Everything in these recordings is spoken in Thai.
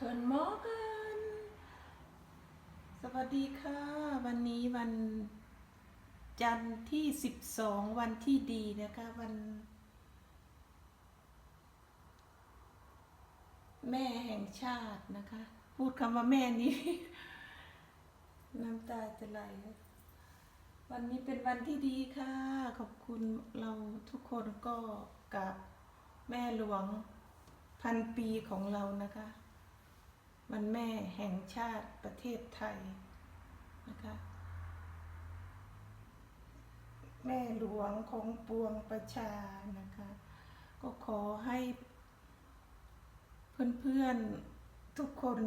เทิร์นมอร์กันสวัสดีค่ะ วันนี้วันจันทร์ที่ 12 วันที่ดีนะคะ วัน แม่แห่งชาตินะคะ พูดคำว่าแม่นี้ น้ำตาจะไหลวันนี้เป็นวันที่ดีค่ะ ขอบคุณเราทุกคนก็กับแม่หลวงพันปีของเรานะคะ วันแม่แห่งชาติประเทศไทยนะคะ แม่หลวงของปวงประชานะคะ ก็ขอให้เพื่อนๆทุกคน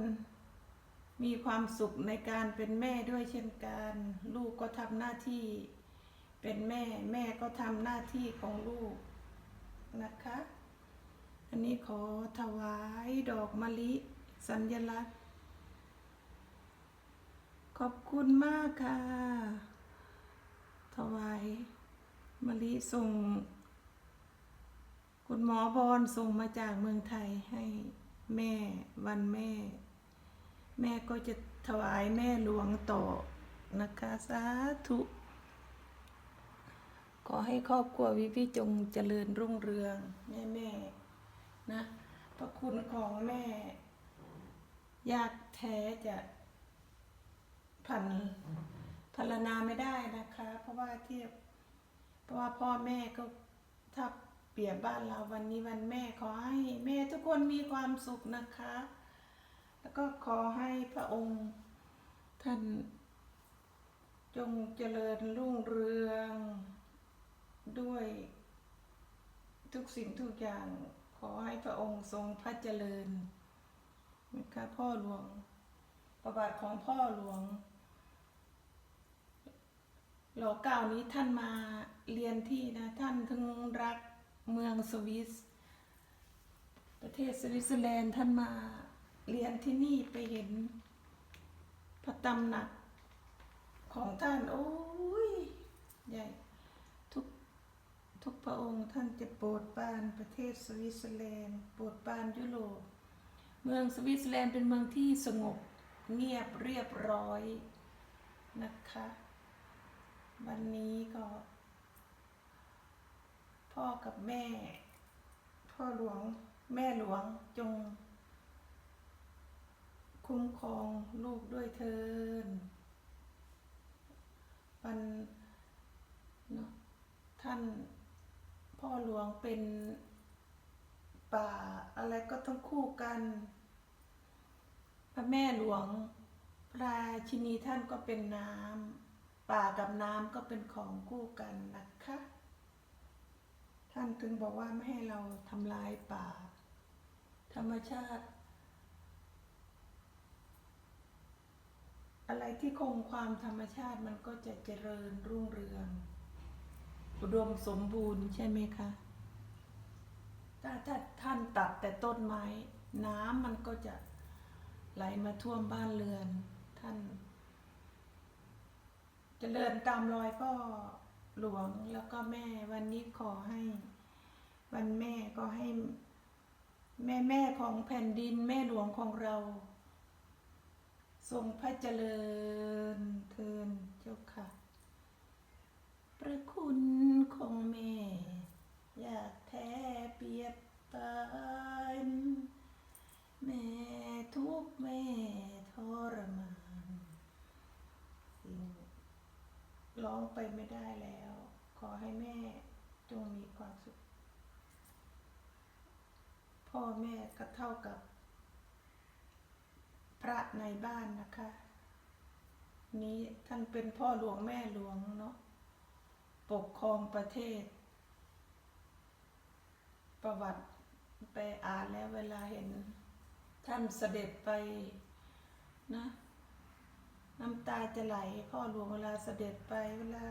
มีความสุขในการเป็นแม่ด้วยเช่นกัน ลูกก็ทำหน้าที่เป็นแม่แม่ก็ทำหน้าที่ของลูกนะคะ อันนี้ขอถวายดอกมะลิ สัญลักษณ์ ขอบคุณมากค่ะ ถวายมะลิส่ง คุณหมอบอลส่งมาจากเมืองไทยให้แม่วันแม่ แม่ก็จะถวายแม่หลวงต่อนะคะสาธุขอให้ครอบครัววิวิจงเจริญรุ่งเรือง แม่แม่นะพระคุณของแม่ ยากแท้จะพันพรรณนาไม่ได้นะคะ เพราะว่าเทียบเพราะว่าพ่อแม่ก็ถ้าเปรียบบ้านเราวันนี้วันแม่ขอให้แม่ทุกคนมีความสุขนะคะ แล้วก็ขอให้พระองค์ท่านจงเจริญรุ่งเรืองด้วยทุกสิ่งทุกอย่างขอให้พระองค์ทรงพระเจริญ นะคะพ่อหลวง ประวัติของพ่อหลวงหลอเก้านี้ท่านมาเรียนที่นะ ท่านถึงรักเมืองสวิส ประเทศสวิตเซอร์แลนด์ท่านมาเรียนที่นี่ไปเห็นพระตำหนักของท่าน โอ้ย ใหญ่ทุกทุกพระองค์ท่านจะโปรดปรานประเทศสวิตเซอร์แลนด์โปรดปรานยุโรป เมืองสวิตเซอร์แลนด์เป็นเมืองที่สงบเงียบเรียบร้อยนะคะ วันนี้ก็ พ่อกับแม่ พ่อหลวงแม่หลวงจง คุ้มครองลูกด้วยเทินวันเนาะท่านพ่อหลวงเป็น ป่าอะไรก็ต้องคู่กัน พระแม่หลวงพระชินีท่านก็เป็นน้ำป่ากับน้ำก็เป็นของคู่กันนะคะ ท่านถึงบอกว่าไม่ให้เราทำลายป่า ธรรมชาติ อะไรที่คงความธรรมชาติมันก็จะเจริญรุ่งเรือง อุดมสมบูรณ์ใช่ไหมคะ ถ้าถ้าท่านตัดแต่ต้นไม้ น้ำมันก็จะไหลมาท่วมบ้านเรือน ท่านเจริญตามรอยพ่อหลวงแล้วก็แม่วันนี้ขอให้ วันแม่ก็ให้ แม่แม่ของแผ่นดินแม่หลวงของเรา ทรงพระเจริญเทินเจ้าค่ะ พระคุณของแม่ อยากแท้เปรียบปานแม่ทุกข์แม่ทรมานสิ่งร้อง ไปไม่ได้แล้ว ขอให้แม่จงมีความสุข พ่อแม่ก็เท่ากับ พระในบ้านนะคะ นี้ท่านเป็นพ่อหลวงแม่หลวงเนาะปกครองประเทศ ประวัติไปอ่านแล้วเวลาเห็น ท่านเสด็จไปนะ น้ำตาจะไหลพ่อหลวงเวลาเสด็จไปเวลา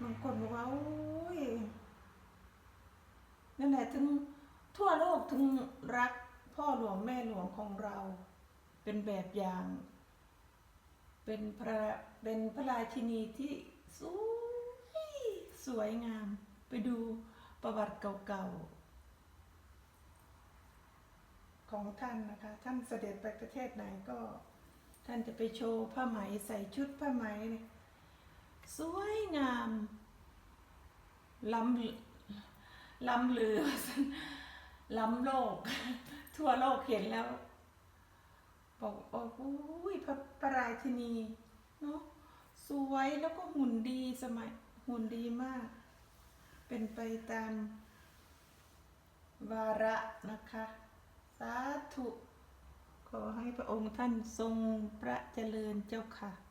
บางคนบอกว่าโอ้ยนั่นแหละถึงทั่วโลกถึงรักพ่อหลวงแม่หลวงของเรา เป็นแบบอย่าง เป็นพระเป็นพระราชินีที่สวยสวยงาม ไปดูประวัติเก่า ของท่านนะคะ ท่านเสด็จไปประเทศไหนก็ ท่านจะไปโชว์ผ้าไหมใส่ชุดผ้าไหมเนี่ยสวยงามล้ำล้ำเหลือล้ำโลก ทั่วโลกเห็นแล้ว บอกโอ้โหพระพระราชินีเนาะสวยแล้วก็หุ่นดีสมัยหุ่นดีมาก เป็นไปตามวาระนะคะ สาธุ ขอให้พระองค์ท่านทรงพระเจริญเจ้าค่ะ